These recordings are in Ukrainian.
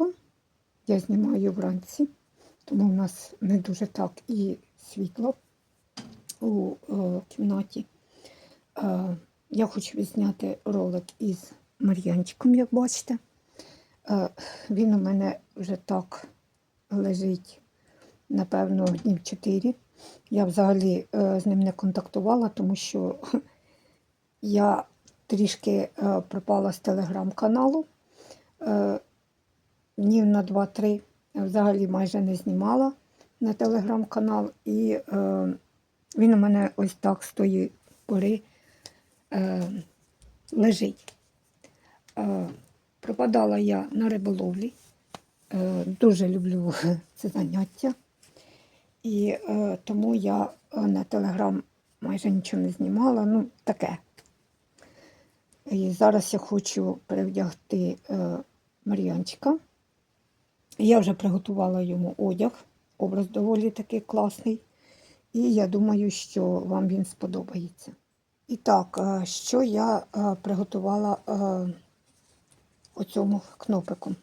ранку. Я знімаю вранці, тому в нас не дуже так і світло у е, кімнаті. Е, я хочу відзняти ролик із Мар'янчиком, як бачите. Е, він у мене вже так лежить, напевно, днів 4. Я взагалі е, з ним не контактувала, тому що я трішки е, пропала з телеграм-каналу. Е, днів на 2-3 взагалі майже не знімала на телеграм-канал. І е, він у мене ось так з тої пори е, лежить. Е, пропадала я на риболовлі. Е, дуже люблю це заняття. І е, тому я е, на телеграм майже нічого не знімала. Ну, таке. І зараз я хочу перевдягти е, Мар'янчика. Я вже приготувала йому одяг. Образ доволі такий класний. І я думаю, що вам він сподобається. І так, е, що я е, приготувала е, оцьому кнопику.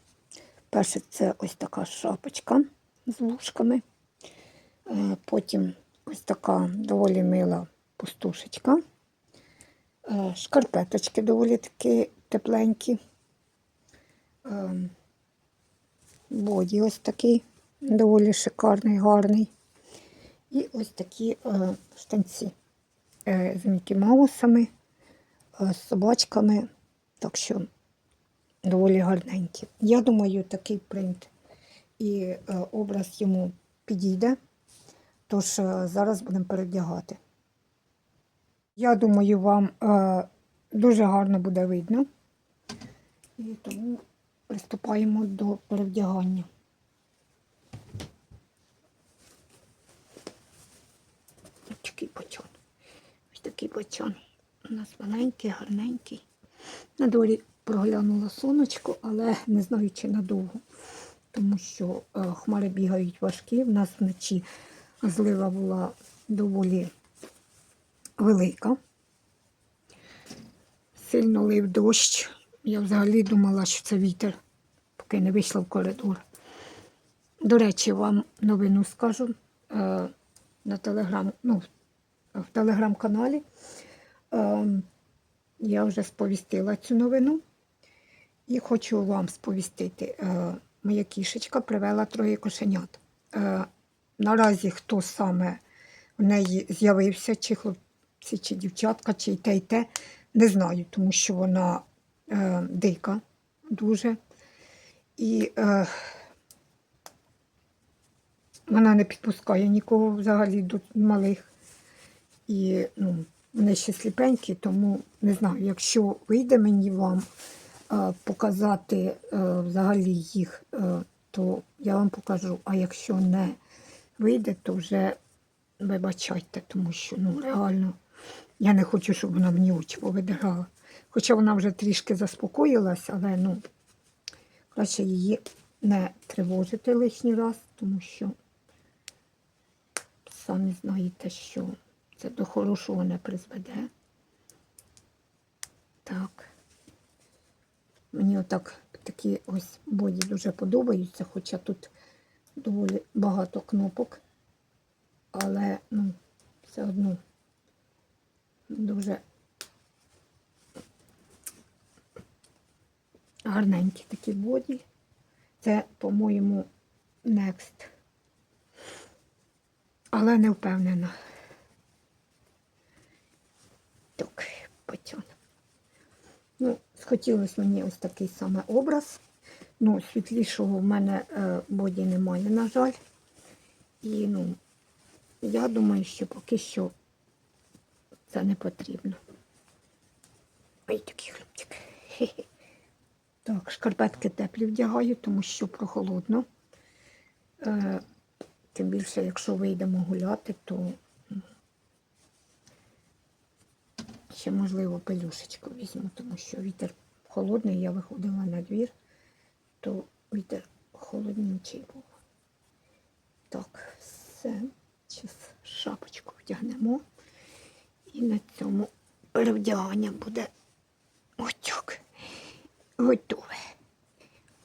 Перше, це ось така шапочка з вушками. Потім ось така доволі мила пустушечка. Шкарпеточки доволі такі тепленькі. Боді ось такий доволі шикарний, гарний. І ось такі е, штанці е, з Мікі Маусами, е, з собачками. Так що доволі гарненькі. Я думаю, такий принт і е, образ йому підійде. Тож е, зараз будемо перевдягати. Я думаю, вам е, дуже гарно буде видно. І тому приступаємо до перевдягання. Ось такий бочон. Ось такий бочон. У нас маленький, гарненький. На дворі проглянуло сонечко, але не знаю, чи надовго, тому що е, хмари бігають важкі. У нас вночі злива була доволі велика. Сильно лив дощ. Я взагалі думала, що це вітер, поки не вийшла в коридор. До речі, вам новину скажу е, на телеграм, ну, в телеграм-каналі. Е, я вже сповістила цю новину і хочу вам сповістити. Е, моя кішечка привела троє кошенят. Е, наразі хто саме в неї з'явився, чи хлопці, чи дівчатка, чи й те, і те, не знаю, тому що вона е, дика дуже. І е, вона не підпускає нікого взагалі до малих. І ну, вони ще сліпенькі, тому не знаю, якщо вийде мені вам е, показати е, взагалі їх, е, то я вам покажу. А якщо не вийде, то вже вибачайте, тому що ну, реально я не хочу, щоб вона мені очі повидирала. Хоча вона вже трішки заспокоїлась, але ну, краще її не тривожити лишній раз, тому що самі знаєте, що це до хорошого не призведе. Так. Мені отак такі ось боді дуже подобаються, хоча тут доволі багато кнопок, але ну, все одно дуже гарненькі такі боді. Це, по-моєму, Next. Але не впевнена. Так, потян. Ну, схотілося мені ось такий саме образ. Ну, світлішого в мене е, боді немає, на жаль. І, ну, я думаю, що поки що це не потрібно. Ой, такий хлопчик. Так, шкарпетки теплі вдягаю, тому що прохолодно. Е, тим більше, якщо вийдемо гуляти, то ще, можливо, пелюшечку візьму, тому що вітер холодний, я виходила на двір, то вітер холодніший був. Так, все. Зараз шапочку вдягнемо. І на цьому перевдягання буде отак. Готове.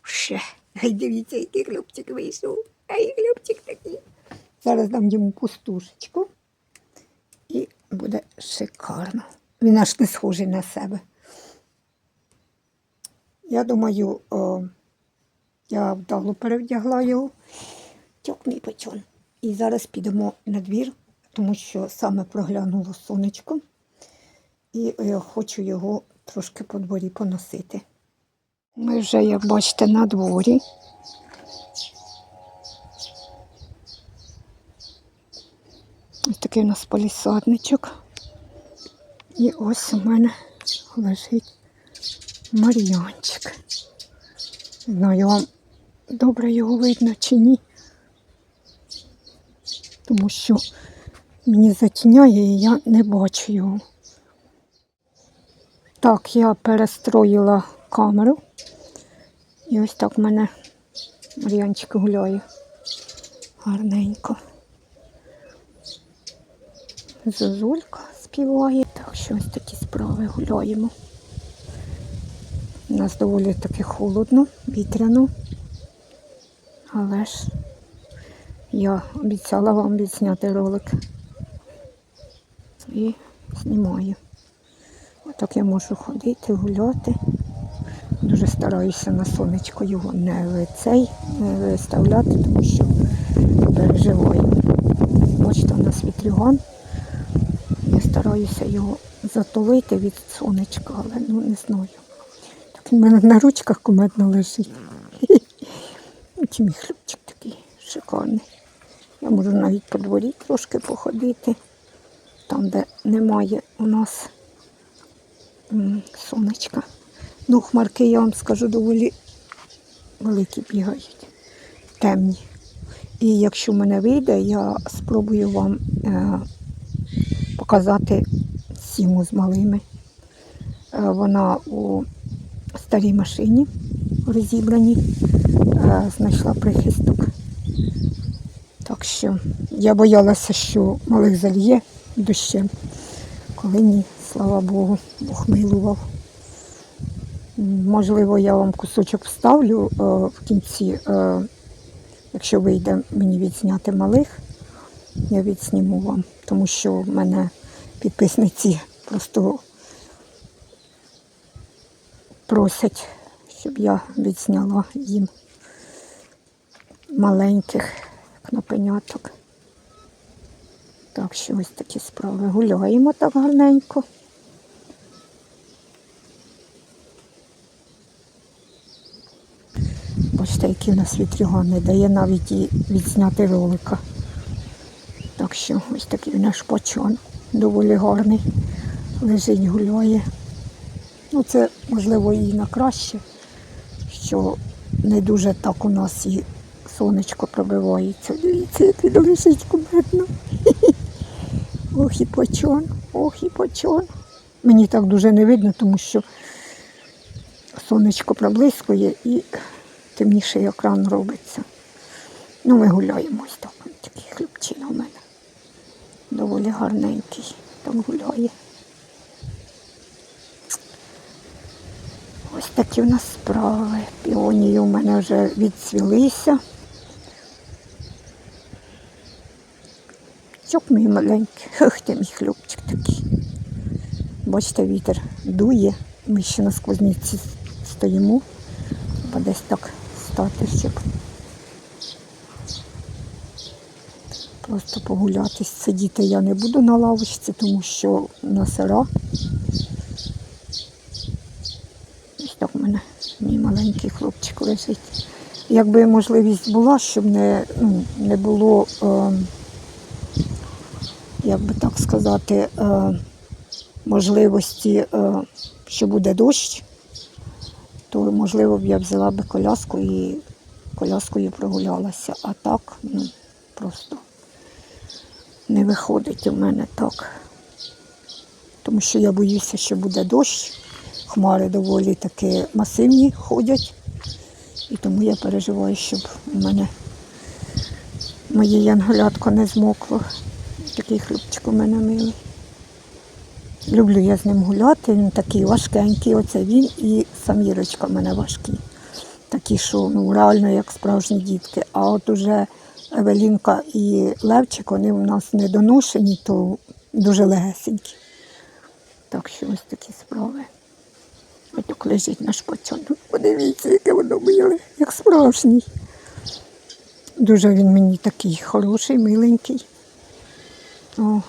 Ще Ай, дивіться, який хлопчик вийшов. Ай, хлопчик такий. Зараз дам йому пустушечку. І буде шикарно. Він аж не схожий на себе. Я думаю, о, я вдало перевдягла його. Тьок мій печон. І зараз підемо на двір, тому що саме проглянуло сонечко. І е, хочу його трошки по дворі поносити. Ми вже, як бачите, на дворі. Ось такий у нас полісадничок. І ось у мене лежить Мар'янчик. Не знаю, вам добре його видно чи ні. Тому що мені затіняє і я не бачу його. Так, я перестроїла камеру. І ось так в мене Мар'янчик гуляє. Гарненько. Зозулька співає. Так що ось такі справи гуляємо. У нас доволі таки холодно, вітряно. Але ж я обіцяла вам відзняти ролик. І знімаю. Отак я можу ходити, гуляти. Стараюся на сонечко його не цей, не виставляти, тому що переживаю. Бачите, у нас вітрюган. Я стараюся його затулити від сонечка, але ну не знаю. Так в мене на ручках кумедно лежить. Ось мій хлібчик такий шикарний. Я можу навіть по дворі трошки походити, там, де немає у нас сонечка. Ну, хмарки, я вам скажу, доволі великі бігають, темні. І якщо в мене вийде, я спробую вам е, показати сіму з малими. Е, вона у старій машині розібраній, е, знайшла прихисток. Так що я боялася, що малих зальє дощем. Коли ні, слава Богу, Бог милував. Можливо, я вам кусочок вставлю е, в кінці, е, якщо вийде мені відзняти малих, я відсніму вам, тому що в мене підписниці просто просять, щоб я відзняла їм маленьких кнопеняток. Так що ось такі справи. Гуляємо так гарненько. Бачите, які в нас вітрюган не дає навіть і відзняти ролика. Так що ось такий наш почон. Доволі гарний. Лежить, гуляє. Ну, це можливо і на краще, що не дуже так у нас і сонечко пробивається. Дивіться, як він лежить кумедно. Ох і почон, ох і почон. Мені так дуже не видно, тому що сонечко проблискує і темніший екран робиться. Ну, ми гуляємо ось так. Такий хлібчина у мене. Доволі гарненький. Там гуляє. Ось такі в нас справи. Піонії у мене вже відцвілися. Чок мій маленький. Ох, ти мій хлопчик такий. Бачите, вітер дує. Ми ще на сквозниці стоїмо. Бо десь так стати, просто погулятись. Сидіти я не буду на лавочці, тому що на сира. Ось так у мене мій маленький хлопчик лежить. Якби можливість була, щоб не, ну, не було, е, як би так сказати, е, можливості, е, що буде дощ, то можливо б я взяла би коляску і коляскою прогулялася. А так, ну, просто не виходить у мене так. Тому що я боюся, що буде дощ. Хмари доволі таки масивні ходять. І тому я переживаю, щоб у мене моє янголятко не змокло. Такий хлопчик у мене милий. Люблю я з ним гуляти, він такий важкенький, оце він і самірочка в мене важкі. такі, що ну, реально як справжні дітки. А от уже Евелінка і Левчик, вони у нас не доношені, то дуже легесенькі. Так що ось такі справи. Ось так лежить наш пацанок. Подивіться, яке воно миле, як справжній. Дуже він мені такий хороший, миленький. О.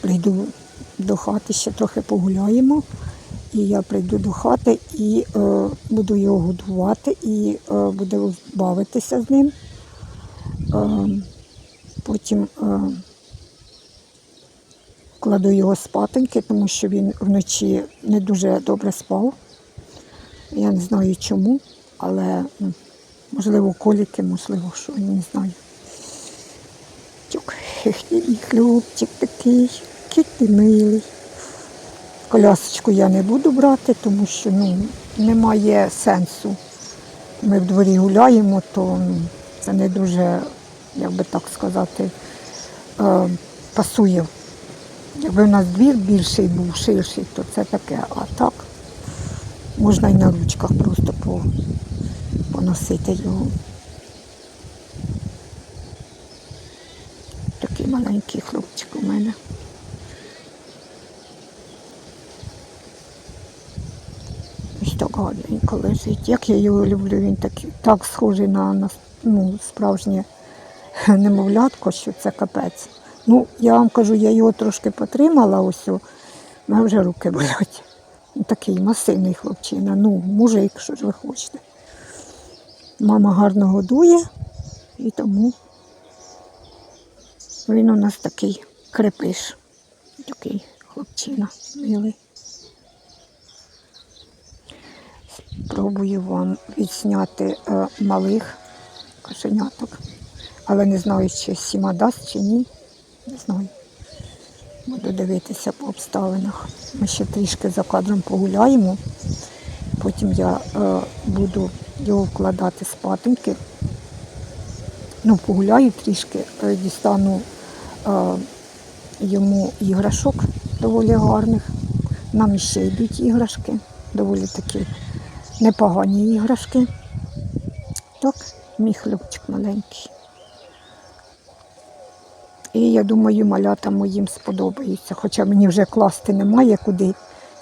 Прийду до хати, ще трохи погуляємо. І я прийду до хати і е, буду його годувати, і е, буду бавитися з ним. Е, потім е, кладу його спатеньки, тому що він вночі не дуже добре спав. Я не знаю чому, але можливо коліки, можливо, що я не знаю. Тюк, мій такий, ти милий. Колясочку я не буду брати, тому що ну, немає сенсу. Ми в дворі гуляємо, то ну, це не дуже, як би так сказати, е, пасує. Якби в нас двір більший був, ширший, то це таке. А так можна і на ручках просто по, поносити його. Такий маленький хлопчик у мене. Ось так гарненько лежить. Як я його люблю, він такий, так схожий на, на ну, справжнє немовлятко, що це капець. Ну, я вам кажу, я його трошки потримала, ось, у мене вже руки болять. Такий масивний хлопчина, ну, мужик, що ж ви хочете. Мама гарно годує, і тому він у нас такий крепиш, такий хлопчина милий. Спробую вам відсняти е, малих кошеняток, але не знаю, чи сіма дасть чи ні. Не знаю. Буду дивитися по обставинах. Ми ще трішки за кадром погуляємо. Потім я е, буду його вкладати спатеньки. Ну, погуляю трішки, е, дістану йому іграшок доволі гарних. Нам іще йдуть іграшки, доволі такі непогані іграшки. Так, мій хлопчик маленький. І я думаю, малята моїм сподобаються. Хоча мені вже класти немає куди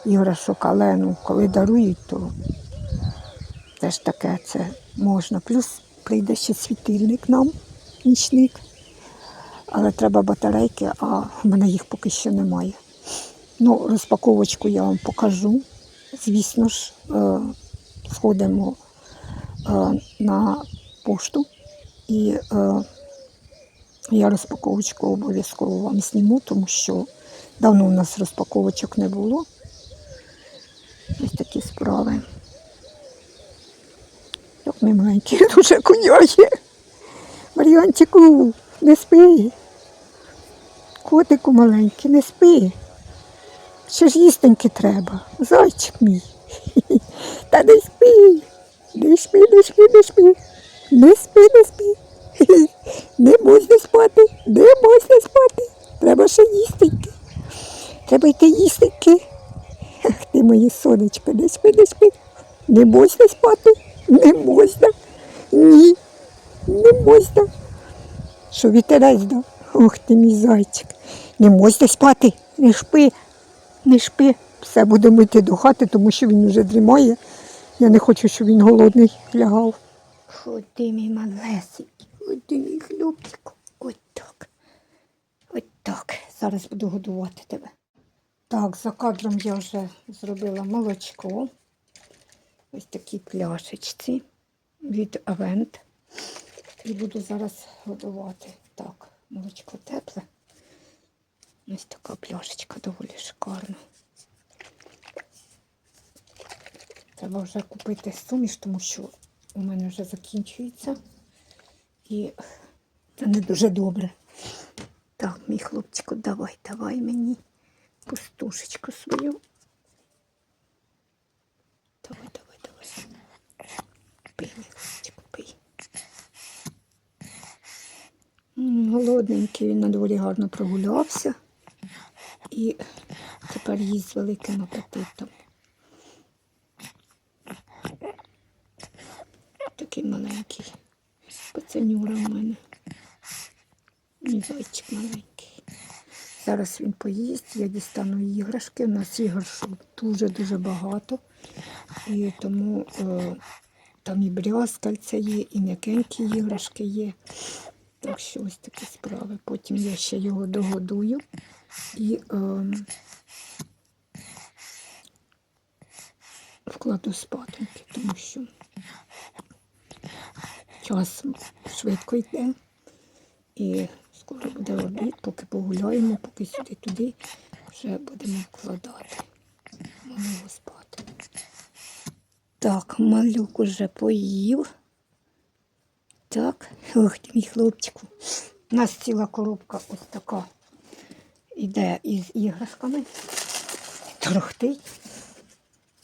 іграшок, але ну, коли дарують, то теж таке це можна. Плюс прийде ще світильник нам, нічник. Але треба батарейки, а в мене їх поки що немає. Ну, розпаковочку я вам покажу. Звісно ж, е, сходимо е, на пошту і е, я розпаковочку обов'язково вам зніму, тому що давно у нас розпаковочок не було. Ось такі справи. Так мій маленький дуже куняє. Мар'янчику, не спи. Котику маленький, не спи. Ще ж їстеньки треба. Зайчик мій. Та не спи. Не спи, не спи, не спи. Не спи, не спи. Не можна спати, не можна спати. Треба ще їстеньки. Треба йти їстеньки. Ах ти моє сонечко, не спи, не спи. Не можна спати, не можна. Ні, не можна. Що вітерець дав? Ох ти мій зайчик. Не можна спати, не шпи, не шпи. Все будемо йти до хати, тому що він вже дрімає. Я не хочу, щоб він голодний лягав. Ходи, мій малесенький, ходи, мій хлопчику. Ось так. Ось так. Зараз буду годувати тебе. Так, за кадром я вже зробила молочко. Ось такі пляшечці від Авент. І буду зараз годувати. Так, молочко тепле. Ось така пляшечка доволі шикарна. Треба вже купити суміш, тому що у мене вже закінчується. І це не дуже добре. Так, мій хлопчику, давай, давай мені пустушечку свою. Давай, давай, давай. Пий, мій хлопчику, пий. Голодненький, він на дворі гарно прогулявся. І тепер їсть з великим апетитом. такий маленький. Пацанюра в мене. Мій зайчик маленький. Зараз він поїсть, я дістану іграшки. У нас іграшок дуже-дуже багато. І тому е, там і брязкальця є, і м'якенькі іграшки є. Так що ось такі справи. Потім я ще його догодую і е, вкладу спатоньки, тому що час швидко йде. І скоро буде обід, поки погуляємо, поки сюди-туди вже будемо вкладати. Малого спати. Так, малюк уже поїв. Так, ох ти мій хлопчику. У нас ціла коробка ось така іде із іграшками. Торохтить.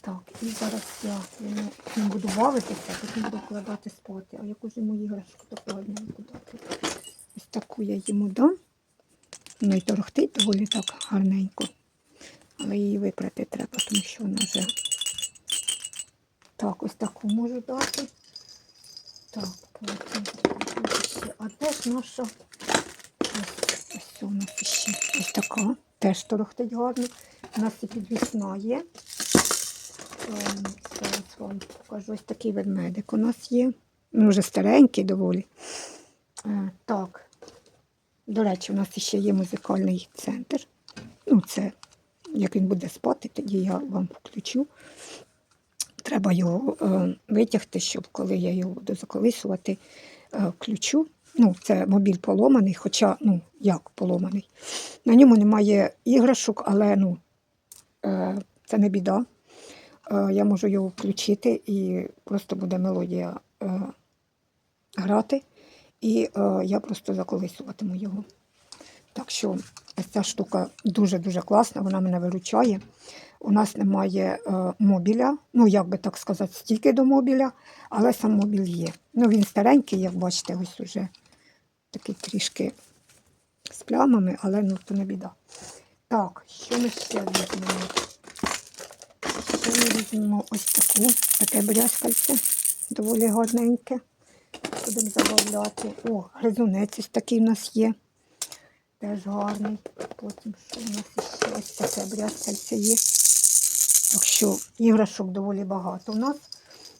Так, і зараз я ним буду бавитися, потім буду вкладати спати. А яку ж йому іграшку докладно дати? Ось таку я йому дам. Вона й торохтить доволі так гарненько. Але її випрати треба, тому що вона вже так, ось таку можу дати. Так, потім. А теж наша. У нас ще ось така. Теж торохтить гарно. У нас і підвісна є. Ем, Зараз вам покажу. Ось такий ведмедик у нас є. Ну, вже старенький доволі. Е, Так. До речі, у нас ще є музикальний центр. Ну, це як він буде спати, тоді я вам включу. Треба його е, витягти, щоб коли я його буду заколисувати, е, включу. Ну, це мобіль поломаний, хоча, ну, як поломаний. На ньому немає іграшок, але ну, е, це не біда. Е, я можу його включити і просто буде мелодія е, грати. І я просто заколисуватиму його. Так що ця штука дуже-дуже класна, вона мене виручає. У нас немає е, мобіля, ну як би так сказати, стільки до мобіля, але сам мобіль є. Ну він старенький, як бачите, ось уже такий трішки з плямами, але ну то не біда. Так, що ми ще візьмемо? Ще ми візьмемо ось таку, таке брязкальце, доволі гарненьке. Будемо забавляти. О, гризунець ось такий у нас є. Теж гарний. Потім що у нас ще ось таке брязкальце є. Так що іграшок доволі багато у нас.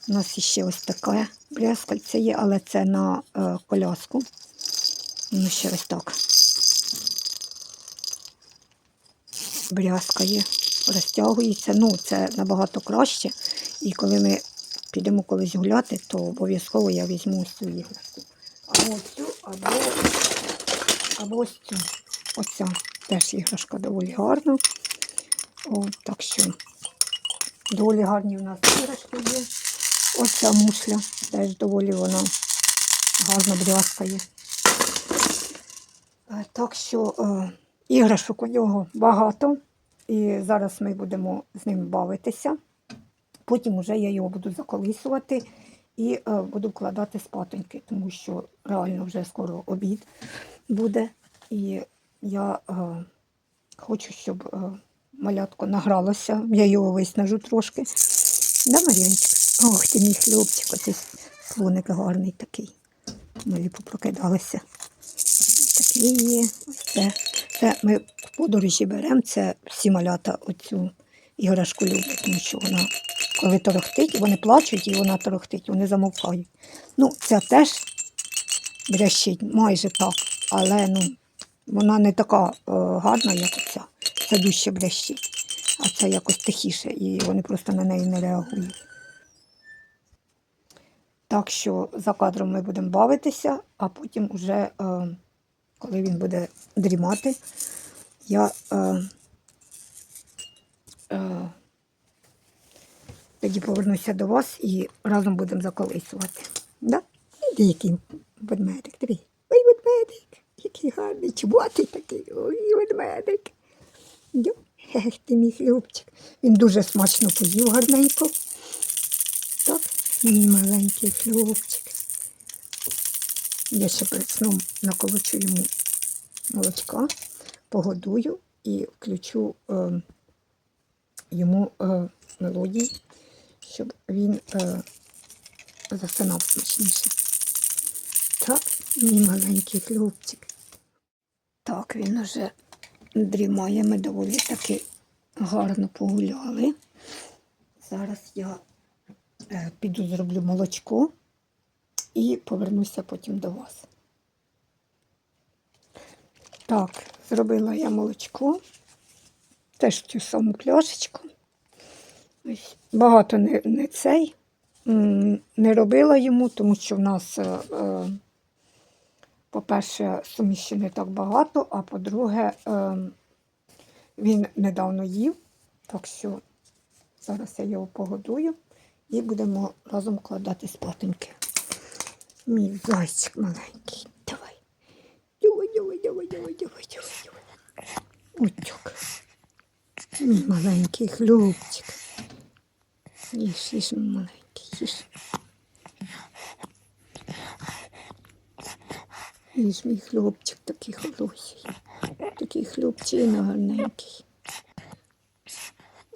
У нас ще ось таке брязкальце є, але це на е, коляску. Ну, ще ось так. Брязкає, розтягується. Ну, це набагато краще. І коли ми підемо колись гуляти, то обов'язково я візьму ось цю іграшку. Або цю, або, або ось цю. Оця теж іграшка доволі гарна. О, так що доволі гарні у нас іграшки є. Оця мушля теж доволі вона гарно брязкає. Е, Так що е, іграшок у нього багато. І зараз ми будемо з ним бавитися. Потім вже я його буду заколисувати і е, буду вкладати спатоньки, тому що реально вже скоро обід буде. І я хочу, щоб малятко награлося. Я його виснажу трошки. Да, Мар'янчик? Ох, ти мій хлопчик, оцей слоник гарний такий. Малі попрокидалися. Є. Ось це. Ми в подорожі беремо, це всі малята оцю іграшку люблять, тому що вона, коли торохтить, вони плачуть і вона торохтить, вони замовкають. Ну, це теж брящить, майже так, але ну, вона не така е, гарна, як оця. Це дужче брящить, а це якось тихіше, і вони просто на неї не реагують. Так що за кадром ми будемо бавитися, а потім уже, е, коли він буде дрімати, я е, е, тоді повернуся до вас і разом будемо заколисувати. Да? Іди, який ведмедик, диви. Ой, ведмедик, який гарний, чубатий такий, ой, ведмедик. Ех, ти мій хлопчик. Він дуже смачно поїв гарненько. Так, мій маленький хлопчик. Я ще перед сном наколочу йому молочка, погодую і включу е, йому е, мелодії, щоб він е, засинав смачніше. Так, мій маленький хлопчик. Так, він уже дрімає, ми доволі таки гарно погуляли. Зараз я е, піду зроблю молочко і повернуся потім до вас. Так, зробила я молочко. Теж цю саму пляшечку. Багато не, не цей. Не робила йому, тому що в нас, е, е, по-перше, суміші не так багато, а по-друге, е, він недавно їв, так що зараз я його погодую і будемо разом кладати спатоньки. Мій зайчик маленький. Давай. Давай, давай, давай, давай, давай, давай. Утюк. Мій маленький хлопчик. Їж, їж, маленький, їж. Їж, мій хлопчик такий хороший. Такий хлопчина гарненький.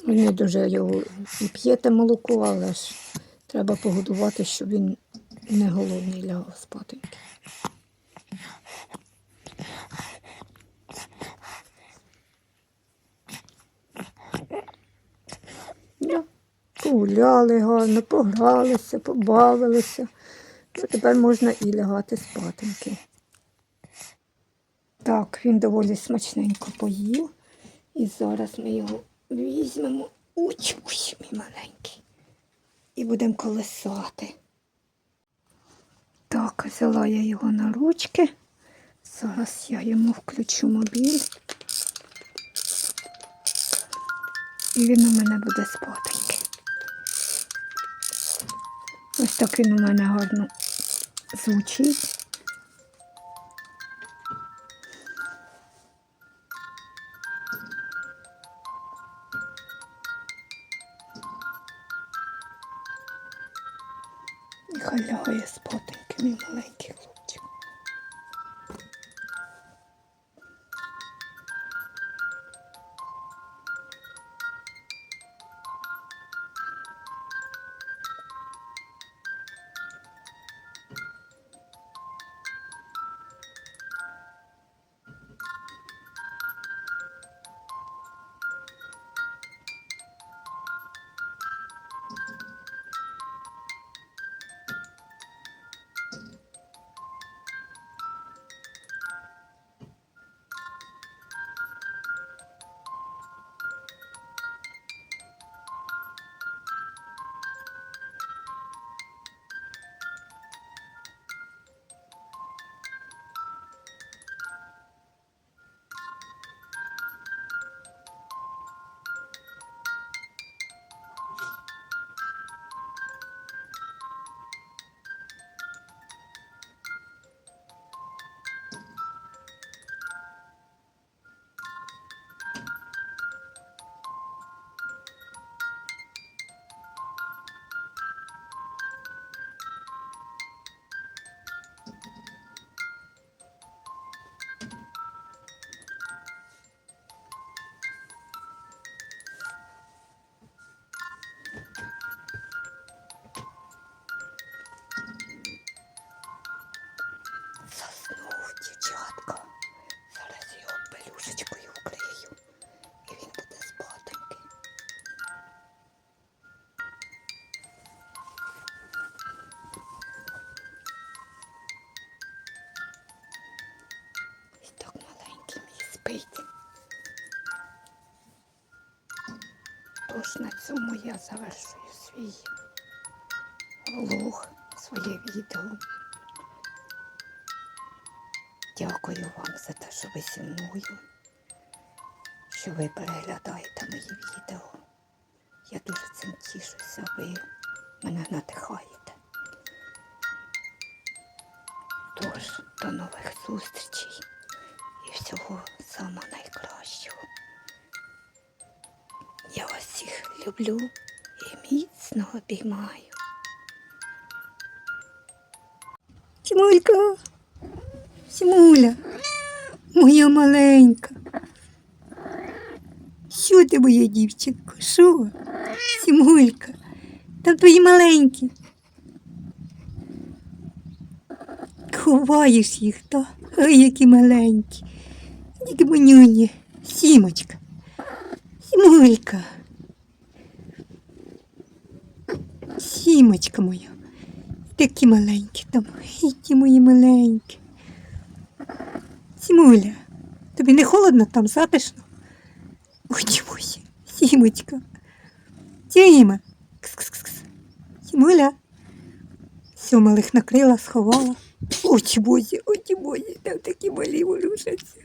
Ви не дуже його і п'єте молоко, але ж треба погодувати, щоб він не голодний лягав спатеньки. Да. Погуляли гарно, погралися, побавилися. Ну, тепер можна і лягати спатеньки. Так, він доволі смачненько поїв. І зараз ми його візьмемо. Уч, уч, мій маленький. І будемо колесати. Так, взяла я його на ручки. Зараз я йому включу мобіль. І він у мене буде спатенький. Ось так він у мене гарно звучить. Тож на цьому я завершую свій влог, своє відео. Дякую вам за те, що ви зі мною, що ви переглядаєте мої відео. Я дуже цим тішуся, ви мене надихаєте. Тож, до нових зустрічей і всього самого найкращого. Я вас всіх люблю і міцно обіймаю. Тимулька! Сімуля, моя маленька. Що ти, моя дівчинко? Що? Сімулька, там твої маленькі. ховаєш їх, та? Ой, які маленькі. Які манюні. Сімочка. Сімулька. Сімочка моя. Такі маленькі там. Які мої маленькі. Сімуля, тобі не холодно там, затишно? Ой, Дімуся, Сімочка. Тіма. Кс-кс-кс. Сімуля. Все, малих накрила, сховала. Очі бозі, очі бозі, там такі малі ворушаться.